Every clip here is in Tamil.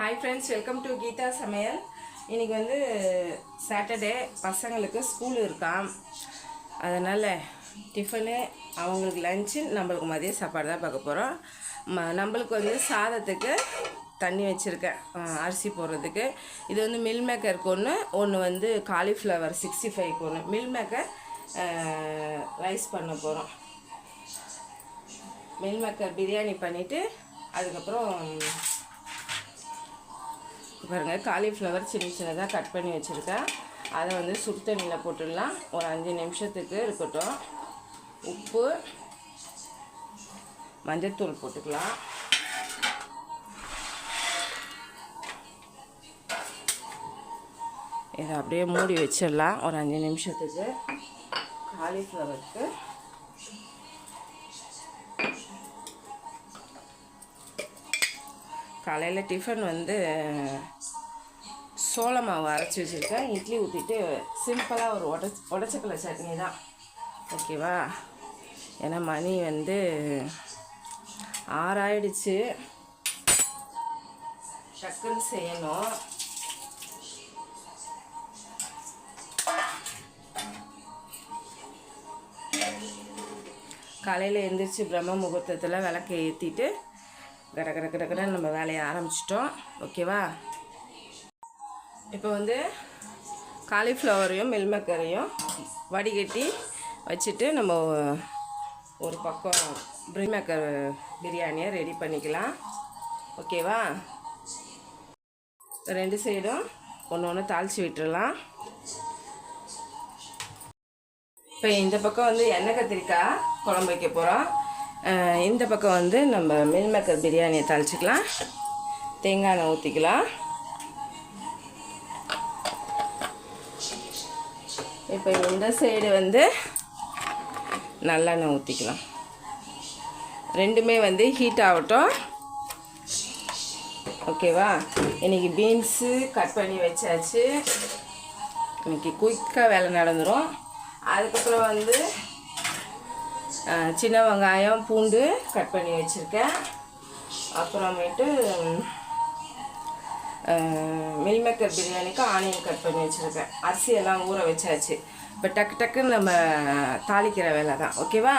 Hi friends welcome to Geetha சமையல் இன்னைக்கு வந்து சாட்டர்டே பசங்களுக்கு ஸ்கூல் இருக்காம். அதனால் டிஃபனு அவங்களுக்கு லஞ்சு நம்மளுக்கு மதிய சாப்பாடு தான் பார்க்க போகிறோம் ம நம்மளுக்கு வந்து சாதத்துக்கு தண்ணி வச்சுருக்கேன். அரிசி போடுறதுக்கு. இது வந்து மில் மேக்கருக்கு ஒன்று ஒன்று வந்து காலிஃப்ளவர் சிக்ஸ்டி ஃபைவ்க்கு ஒன்று மில் மேக்கர் ரைஸ் பண்ண போகிறோம் மில் மேக்கர் பிரியாணி பண்ணிவிட்டு அதுக்கப்புறம் பாருங்கள் காலிஃப்ளவர் சின்ன சின்னதாக கட் பண்ணி வச்சுருக்கேன். அதை வந்து சுடு தண்ணியில் போட்டுடலாம். ஒரு அஞ்சு நிமிஷத்துக்கு இருக்கட்டும். உப்பு மஞ்சத்தூள் போட்டுக்கலாம். இதை அப்படியே மூடி வச்சிடலாம். ஒரு அஞ்சு நிமிஷத்துக்கு காலிஃப்ளவருக்கு காலையில் டிஃபன் வந்து சோள மாவு அரைச்சி வச்சுருக்கேன். இட்லி ஊற்றிட்டு சிம்பிளாக ஒரு உட உடச்சக்கலை சட்னி தான். ஓகேவா ஏன்னா மணி வந்து ஆறாயிடுச்சு. டக்குன்னு செய்யணும். காலையில் எழுந்திரிச்சு பிரம்ம முகூர்த்தத்தில் விளக்கு ஏற்றிட்டு கட கட கட கடன்னு நம்ம வேலையை ஆரம்பிச்சிட்டோம். ஓகேவா? இப்போ வந்து காலிஃப்ளவரையும் மில்மக்கரையும் வடிகட்டி வச்சுட்டு நம்ம ஒரு பக்கம் பிரிமேக்கர் பிரியாணியை ரெடி பண்ணிக்கலாம். ஓகேவா? ரெண்டு சைடும் ஒன்று ஒன்று தாளித்து விட்டுறலாம் இப்போ இந்த பக்கம் வந்து எண்ணெய் கத்திரிக்காய் குழம்பு வைக்க போகிறோம். இந்த பக்கம் வந்து நம்ம மில்மேக்கர் பிரியாணியை தாளிச்சிக்கலாம். தேங்காய் எண்ணெய் ஊற்றிக்கலாம் இப்போ இந்த சைடு வந்து நல்லெண்ணெய் ஊற்றிக்கலாம் ரெண்டுமே வந்து ஹீட் ஆகட்டும். ஓகேவா இன்றைக்கி பீன்ஸு கட் பண்ணி வச்சாச்சு. இன்னைக்கு குயிக்காக வேலை நடந்துடும் அதுக்கப்புறம் வந்து சின்ன வெங்காயம் பூண்டு கட் பண்ணி வச்சுருக்கேன். அப்புறமேட்டு மில் மேக்கர் பிரியாணிக்கு ஆனியன் கட் பண்ணி வச்சுருக்கேன். அரிசி எல்லாம் ஊற வச்சாச்சு. இப்போ டக்கு டக்குன்னு நம்ம தாளிக்கிற வேலை தான். ஓகேவா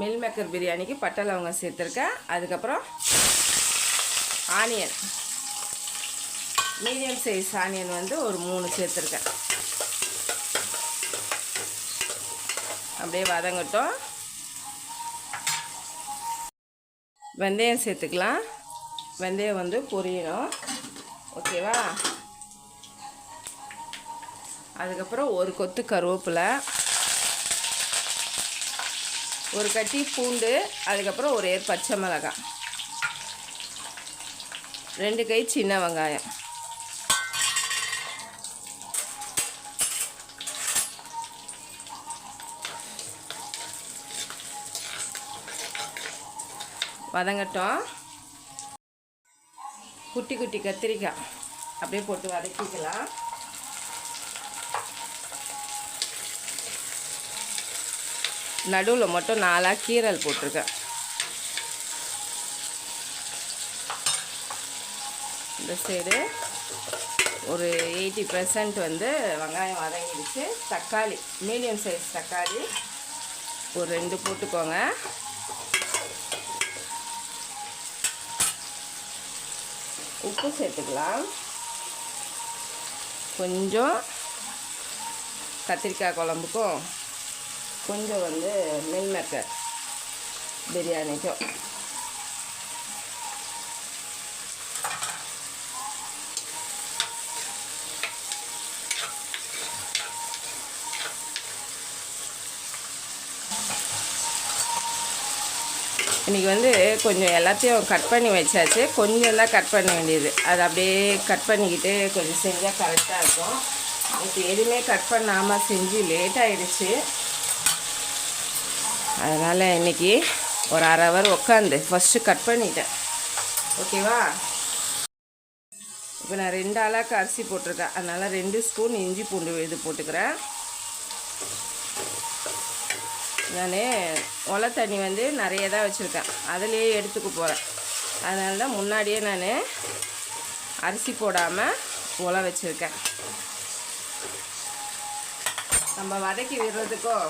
மில் மேக்கர் பிரியாணிக்கு பட்டை லவங்கம் சேர்த்துருக்கேன். அதுக்கப்புறம் ஆனியன் மீடியம் சைஸ் ஆனியன் வந்து ஒரு மூணு சேர்த்துருக்கேன். அப்படியே வதங்கட்டும். வெந்தயம் சேர்த்துக்கலாம். வெந்தயம் வந்து பொரியணும். ஓகேவா? அதுக்கப்புறம் ஒரு கொத்து கருவேப்பிலை. ஒரு கட்டி பூண்டு அதுக்கப்புறம் ஒரு ஏர் பச்சை மிளகாய். ரெண்டு கை சின்ன வெங்காயம். வதங்கட்டும். குட்டி குட்டி கத்திரிக்காய். அப்படியே போட்டு வதக்கிக்கலாம். நடுவில் மட்டும் நாலாக கீரல் போட்டிருக்கேன். இந்த சைடு ஒரு எயிட்டி பர்சன்ட் வந்து வெங்காயம் வதங்கிடுச்சு. தக்காளி மீடியம் சைஸ் தக்காளி ஒரு ரெண்டு போட்டுக்கோங்க. உப்பு சேர்த்துக்கலாம். கொஞ்சம் கத்திரிக்காய் குழம்புக்கும் கொஞ்சம் வந்து மில் மேக்கர் பிரியாணிக்கும். இன்றைக்கி வந்து கொஞ்சம் எல்லாத்தையும் கட் பண்ணி வச்சாச்சு. கொஞ்சம் தான் கட் பண்ண வேண்டியது. அது அப்படியே கட் பண்ணிக்கிட்டு கொஞ்சம் செஞ்சால் கரெக்டாக இருக்கும். இப்போ எதுவுமே கட் பண்ணாமல் செஞ்சு லேட் ஆகிடுச்சு அதனால் இன்றைக்கி ஒரு அரை ஹவர் உட்காந்து ஃபஸ்ட்டு கட் பண்ணிட்டேன். ஓகேவா இப்போ நான் ரெண்டு அளவுக்கு அரிசி போட்டிருக்கேன். அதனால் ரெண்டு ஸ்பூன் இஞ்சி பூண்டு இது போட்டுக்கிறேன். நான் ஒலை தண்ணி வந்து நிறைய தான் வச்சுருக்கேன். அதுலேயே எடுத்துக்க போகிறேன் அதனால தான் முன்னாடியே நான் அரிசி போடாமல் ஒலை வச்சுருக்கேன். நம்ம வதக்கி விடுறதுக்கும்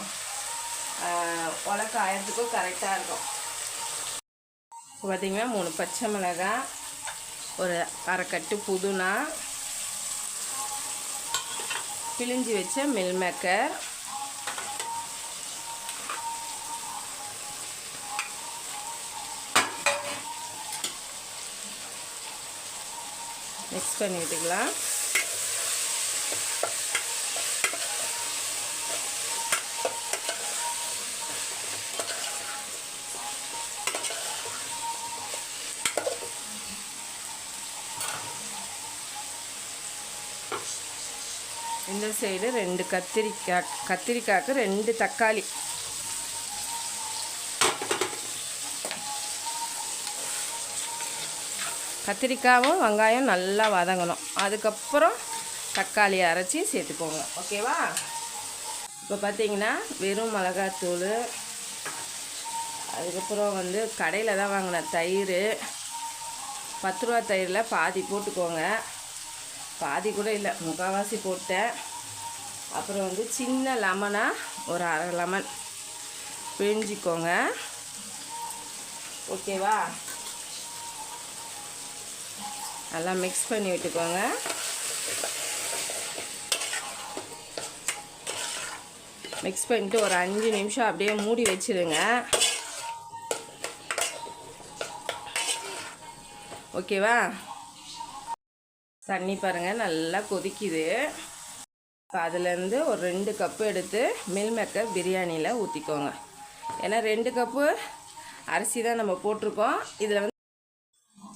ஒலை காயறதுக்கும் கரெக்டாக இருக்கும். பார்த்திங்கன்னா மூணு பச்சை மிளகாய் ஒரு அரைக்கட்டு புதுனா பிழிஞ்சி வச்ச மில்மேக்கர் மிக்ஸ் பண்ணி விட்டுக்கலாம் இந்த சைடு ரெண்டு கத்திரிக்காய் கத்திரிக்காய்க்கு ரெண்டு தக்காளி. கத்திரிக்காயும் வெங்காயம் நல்லா வதங்கணும். அதுக்கப்புறம் தக்காளி அரைச்சி சேர்த்துக்கோங்க. ஓகேவா? இப்போ பார்த்தீங்கன்னா வெறும் மிளகாத்தூள் அதுக்கப்புறம் வந்து கடையில் தான் வாங்கின தயிர். பத்து ரூபா தயிரில் பாதி போட்டுக்கோங்க. பாதி கூட இல்லை முக்கால்வாசி போட்டேன். அப்புறம் வந்து சின்ன லெமனாக ஒரு அரை லெமன். பிழிஞ்சிக்கோங்க. ஓகேவா? நல்லா மிக்ஸ் பண்ணி விட்டுக்கோங்க. மிக்ஸ் பண்ணிட்டு ஒரு அஞ்சு நிமிஷம் அப்படியே மூடி வச்சுருங்க. ஓகேவா தண்ணி பாருங்கள் நல்லா கொதிக்குது. இப்போ அதுலேருந்து ஒரு ரெண்டு கப்பு எடுத்து மில்மேக்கர் பிரியாணியில் ஊற்றிக்கோங்க ஏன்னா ரெண்டு கப்பு அரிசி தான் நம்ம போட்டிருக்கோம். இதில் வந்து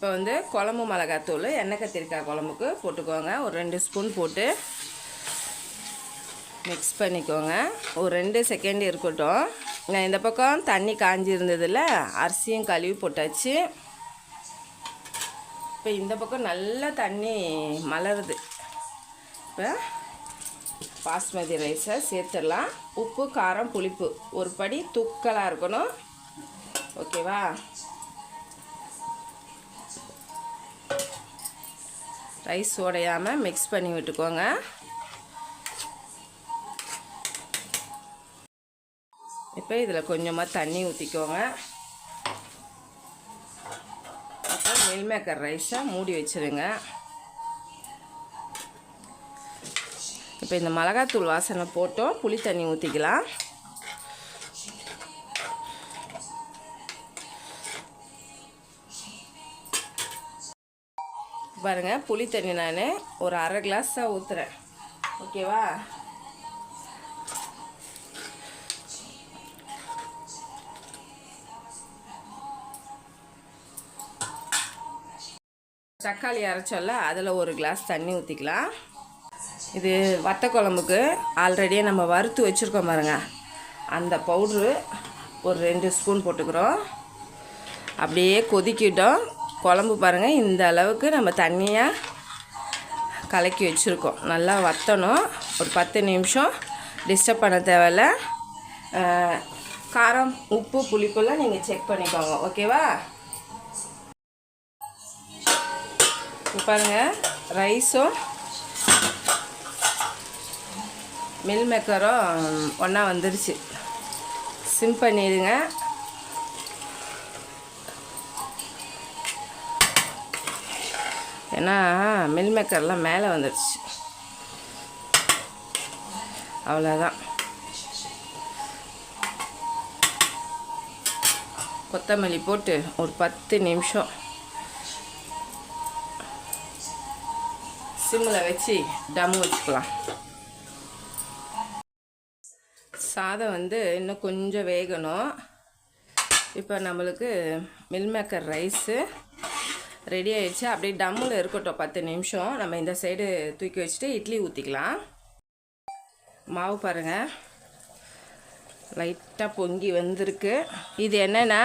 இப்போ வந்து குழம்பு மிளகாத்தூள் எண்ணெய் கத்திரிக்காய் குழம்புக்கு போட்டுக்கோங்க. ஒரு ரெண்டு ஸ்பூன் போட்டு மிக்ஸ் பண்ணிக்கோங்க. ஒரு ரெண்டு செகண்ட் இருக்கட்டும். நான் இந்த பக்கம் தண்ணி காஞ்சிருந்ததில் அரிசியும் கழுவி போட்டாச்சு. இப்போ இந்த பக்கம் நல்லா தண்ணி மலருது. இப்போ பாஸ்மதி ரைஸை சேர்த்துடலாம். உப்பு காரம் புளிப்பு. ஒரு படி தூக்கலாக இருக்கணும். ஓகேவா? ரைஸ் உடையாமல் மிக்ஸ் பண்ணி விட்டுக்கோங்க. இப்போ இதில் கொஞ்சமாக தண்ணி ஊற்றிக்கோங்க அப்புறம் மில் மேக்கர் ரைஸை மூடி வச்சுருங்க. இப்போ இந்த மிளகாத்தூள் வாசனை போட்டோம். புளி தண்ணி ஊற்றிக்கலாம் பாருங்கள் புளி தண்ணி நான் ஒரு அரை கிளாஸாக ஊற்றுறேன் ஓகேவா? தக்காளி அரைச்சோல்ல அதில் ஒரு கிளாஸ் தண்ணி ஊற்றிக்கலாம் இது வத்த குழம்புக்கு ஆல்ரெடியே நம்ம வறுத்து வச்சுருக்கோம் பாருங்க. அந்த பவுட்ரு ஒரு ரெண்டு ஸ்பூன் போட்டுக்கிறோம். அப்படியே கொதிக்கிட்டோம். குழம்பு பாருங்கள் இந்த அளவுக்கு நம்ம தண்ணியாக கலக்கி வச்சுருக்கோம். நல்லா வற்றணும் ஒரு பத்து நிமிஷம் டிஸ்டர்ப் பண்ண தேவையில்ல. காரம் உப்பு புளிப்புலாம் நீங்கள் செக் பண்ணிக்கோங்க. ஓகேவா பாருங்கள் ரைஸும் மில் மேக்கரும் ஒன்றா வந்துருச்சு. சிம் பண்ணிடுங்க. ஏன்னா மில் மேக்கர்லாம் மேலே வந்துடுச்சு அவ்வளோதான் கொத்தமல்லி போட்டு ஒரு பத்து நிமிஷம் சிம்மில் வச்சு டம்மு வச்சுக்கலாம். சாதம் வந்து இன்னும் கொஞ்சம் வேகணும். இப்போ நம்மளுக்கு மில்மேக்கர் ரைஸு ரெடி ஆயிடுச்சு. அப்படியே டம்மில் இருக்கட்டும் பத்து நிமிஷம். நம்ம இந்த சைடு தூக்கி வச்சுட்டு இட்லி ஊற்றிக்கலாம் மாவு பாருங்கள் லைட்டாக பொங்கி வந்திருக்கு. இது என்னென்னா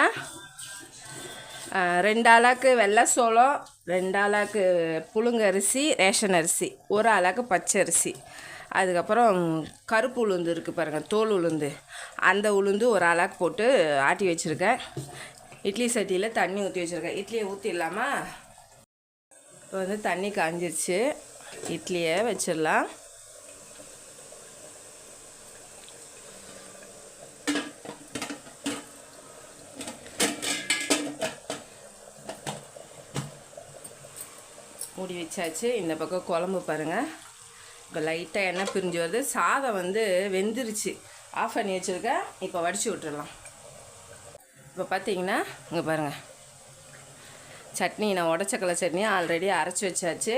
ரெண்டு ஆளாக்கு வெள்ளை சோளம் ரெண்டு ஆளாக்கு புழுங்கரிசி ரேஷன் அரிசி. ஒரு ஆளாக்கு பச்சை அரிசி. அதுக்கப்புறம் கருப்பு உளுந்து இருக்குது பாருங்கள் தோல் உளுந்து. அந்த உளுந்து ஒரு ஆளாக்கு போட்டு ஆட்டி வச்சுருக்கேன். இட்லி சட்டியில் தண்ணி ஊற்றி வச்சுருக்கேன். இட்லியை ஊற்றிடலாமா இப்போ வந்து தண்ணி காஞ்சிருச்சு. இட்லியை வச்சிடலாம். மூடி வச்சாச்சு. இந்த பக்கம் குழம்பு பாருங்கள் இப்போ லைட்டாக எண்ணெய் பிரிஞ்சு வருது. சாதம் வந்து வெந்துருச்சு. ஆஃப் பண்ணி வச்சுருக்கேன். இப்போ வடித்து விட்டுடலாம் இப்போ பார்த்தீங்கன்னா இங்கே பாருங்கள் சட்னி நான் உடச்சக்கலை சட்னி ஆல்ரெடி அரைச்சி வச்சாச்சு.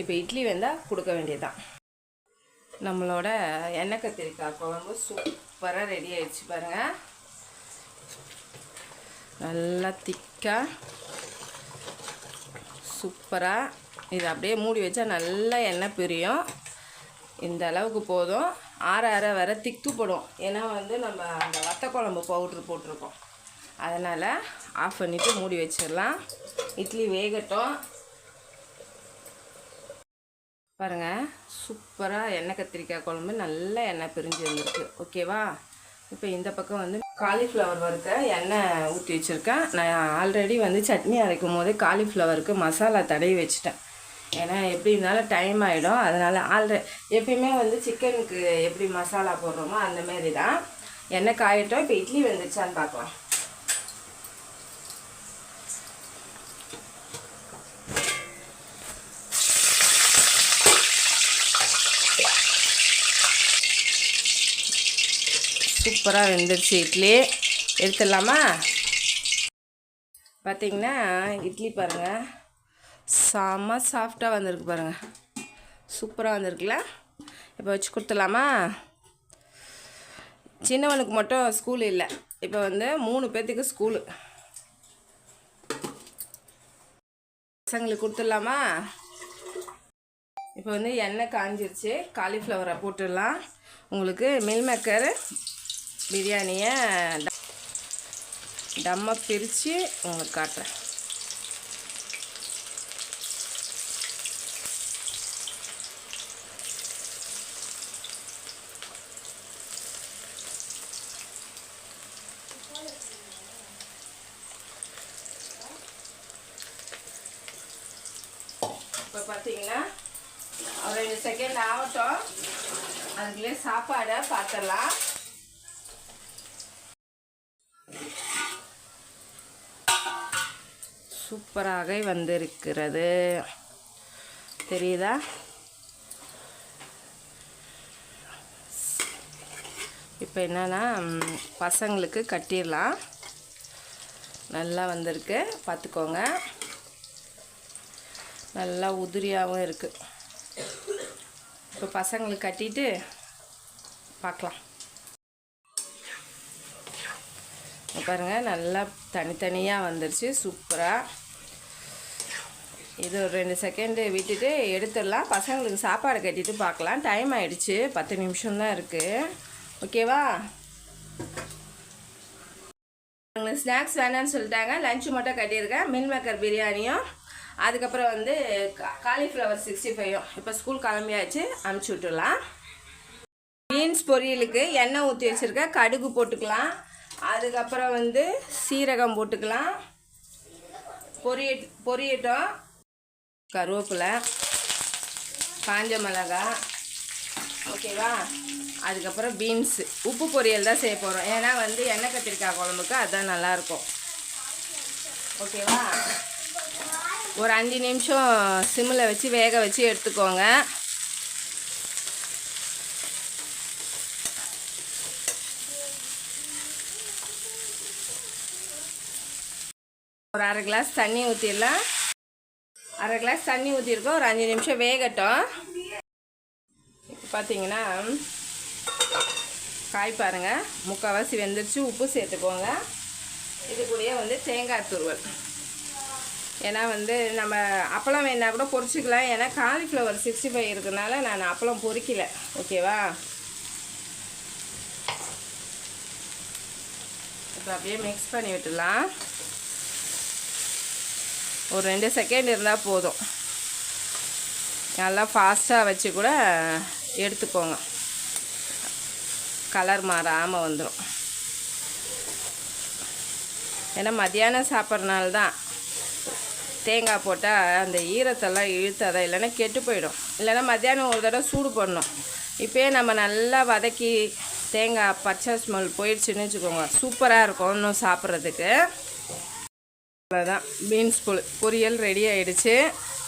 இப்போ இட்லி வந்தால் கொடுக்க வேண்டியதுதான். நம்மளோட எண்ணெய் கத்திரிக்காய் குழம்பு சூப்பராக ரெடி ஆயிடுச்சு பாருங்கள் நல்லா திக்காக சூப்பராக இது அப்படியே மூடி வச்சா நல்லா எண்ணெய் பிரியும். இந்த அளவுக்கு போதும். ஆற ஆற வர திக்குப்படும் ஏன்னா வந்து நம்ம அந்த வத்த குழம்பு பவுட்ரு போட்டிருக்கோம். அதனால் ஆஃப் பண்ணிவிட்டு மூடி வச்சிடலாம். இட்லி வேகட்டும். பாருங்கள் சூப்பராக எண்ணெய் கத்திரிக்காய் குழம்பு நல்ல எண்ணெய் பிரிஞ்சு வந்திருக்கு. ஓகேவா? இப்போ இந்த பக்கம் வந்து காலிஃப்ளவர் வறுக்க எண்ணெய் ஊற்றி வச்சுருக்கேன். நான் ஆல்ரெடி வந்து சட்னி அரைக்கும் போதே காலிஃப்ளவருக்கு மசாலா தடவி வச்சுட்டேன். ஏன்னா எப்படி இருந்தாலும் டைம் ஆகிடும் அதனால் ஆல்ரெ எப்பயுமே வந்து சிக்கனுக்கு எப்படி மசாலா போடுறோமோ அந்த மாரி தான். எண்ணெய் காயட்டும். இப்போ இட்லி வந்துருச்சான்னு பார்க்கலாம். சூப்பராக வெந்துருச்சு. இட்லி எடுத்துடலாமா? பார்த்தீங்கன்னா இட்லி பாருங்கள் செம்ம சாஃப்டாக வந்திருக்கு பாருங்கள் சூப்பராக வந்திருக்குல்ல? இப்போ வச்சு கொடுத்துடலாமா? சின்னவனுக்கு மட்டும் ஸ்கூல் இல்லை. இப்போ வந்து மூணு பேர்த்துக்கு ஸ்கூலு பசங்களுக்கு கொடுத்துடலாமா? இப்போ வந்து எண்ணெய் காஞ்சிருச்சு. காலிஃப்ளவரை போட்டுடலாம். உங்களுக்கு மில்மேக்கர் பிரியாணியை டம்மை பிரித்து உங்களுக்கு காட்டுறேன். இப்போ பார்த்தீங்கன்னா ஒரு ரெண்டு செகண்ட் ஆகட்டும். அதுக்குள்ளே சாப்பாடை பார்த்துடலாம். சூப்பராக வந்திருக்கிறது. தெரியுதா? இப்போ என்னென்னா பசங்களுக்கு கட்டிடலாம். நல்லா வந்திருக்கு. பார்த்துக்கோங்க. நல்லா உதிரியாகவும் இருக்குது இப்போ பசங்களுக்கு கட்டிட்டு பார்க்கலாம். பாருங்கள் நல்லா தனித்தனியாக வந்துருச்சு. சூப்பராக இது ஒரு ரெண்டு செகண்டு விட்டுட்டு எடுத்துடலாம். பசங்களுக்கு சாப்பாடு கட்டிட்டு பார்க்கலாம். டைம் ஆகிடுச்சு பத்து நிமிஷம் தான் இருக்குது ஓகேவா அவங்களுக்கு ஸ்நாக்ஸ் வேணான்னு சொல்லிட்டாங்க. லஞ்சு மட்டும் கட்டியிருக்கேன். மில் மேக்கர் பிரியாணியும். அதுக்கப்புறம் வந்து காலிஃப்ளவர் சிக்ஸ்டி ஃபைவும் இப்போ ஸ்கூல் கிளம்பியாச்சு. அனுப்பிச்சி விட்டுடலாம். பீன்ஸ் பொரியலுக்கு எண்ணெய் ஊற்றி வச்சுருக்கேன். கடுகு போட்டுக்கலாம். அதுக்கப்புறம் வந்து சீரகம் போட்டுக்கலாம். பொரிய பொரியட்டும். கருவேப்பிலை காஞ்ச மிளகாய் ஓகேவா? அதுக்கப்புறம் பீன்ஸு. உப்பு பொரியல் தான் செய்ய போகிறோம் ஏன்னா வந்து எண்ணெய் கத்திரிக்காய் குழம்புக்கு அதுதான் நல்லாயிருக்கும் ஓகேவா? ஒரு அஞ்சு நிமிஷம் சிம்மில் வச்சு வேக வச்சு எடுத்துக்கோங்க. ஒரு அரை கிளாஸ் தண்ணி ஊற்றிடலாம் அரை கிளாஸ் தண்ணி ஊற்றிருக்கோம் ஒரு அஞ்சு நிமிஷம் வேகட்டும். இப்போ பார்த்தீங்கன்னா காய் பாருங்கள் முக்கால்வாசி வெந்துருச்சு. உப்பு சேர்த்துக்கோங்க. இது கூடயே வந்து தேங்காய் துருவல். ஏன்னா வந்து நம்ம அப்பளம் வேணா கூட பொரிச்சிக்கலாம். ஏன்னா காலிஃப்ளவர் சிக்ஸ்டி ஃபைவ் இருக்கிறதுனால நான் அப்பளம் பொறிக்கலை ஓகேவா இப்போ அப்படியே மிக்ஸ் பண்ணி விட்டுடலாம். ஒரு ரெண்டு செகண்ட் இருந்தால் போதும். நல்லா ஃபாஸ்ட்டாக வச்சு கூட எடுத்துக்கோங்க. கலர் மாறாமல் வந்துடும் ஏன்னா மத்தியானம் சாப்பிட்றனால தான் தேங்காய் போட்டால் அந்த ஈரத்தெல்லாம் இழுத்தாதான் இல்லைன்னா கெட்டு போயிடும். இல்லைன்னா மத்தியானம் ஒரு தடவை சூடு பண்ணணும். இப்போயே நம்ம நல்லா வதக்கி தேங்காய் பச்சை ஸ்மெல் போயிடுச்சுன்னு வச்சுக்கோங்க. சூப்பராக இருக்கும் இன்னும் சாப்பிட்றதுக்கு. அவ்வளோதான். பீன்ஸ் புல் பொரியல் ரெடி ஆகிடுச்சு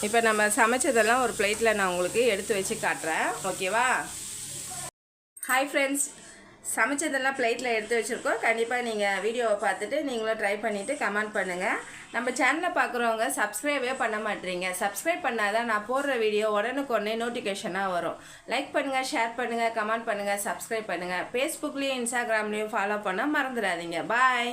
இப்போ நம்ம சமைச்சதெல்லாம் ஒரு பிளேட்டில் நான் உங்களுக்கு எடுத்து வச்சு காட்டுறேன். ஓகேவா ஹாய் ஃப்ரெண்ட்ஸ் சமைச்சதெல்லாம் பிளேட்டில் எடுத்து வச்சுருக்கோம். கண்டிப்பாக நீங்கள் வீடியோவை பார்த்துட்டு நீங்களும் ட்ரை பண்ணிவிட்டு கமெண்ட் பண்ணுங்கள் நம்ம சேனலை பார்க்குறவங்க சப்ஸ்கிரைபே பண்ண மாட்டீங்க. சப்ஸ்கிரைப் பண்ணால் தான் நான் போடுற வீடியோ உடனுக்குடனே நோட்டிஃபிகேஷனாக வரும். லைக் பண்ணுங்கள் ஷேர் பண்ணுங்கள் கமெண்ட் பண்ணுங்கள் சப்ஸ்கிரைப் பண்ணுங்கள் ஃபேஸ்புக்லேயும் இன்ஸ்டாகிராம்லேயும் ஃபாலோ பண்ண மறந்துடாதீங்க. பாய்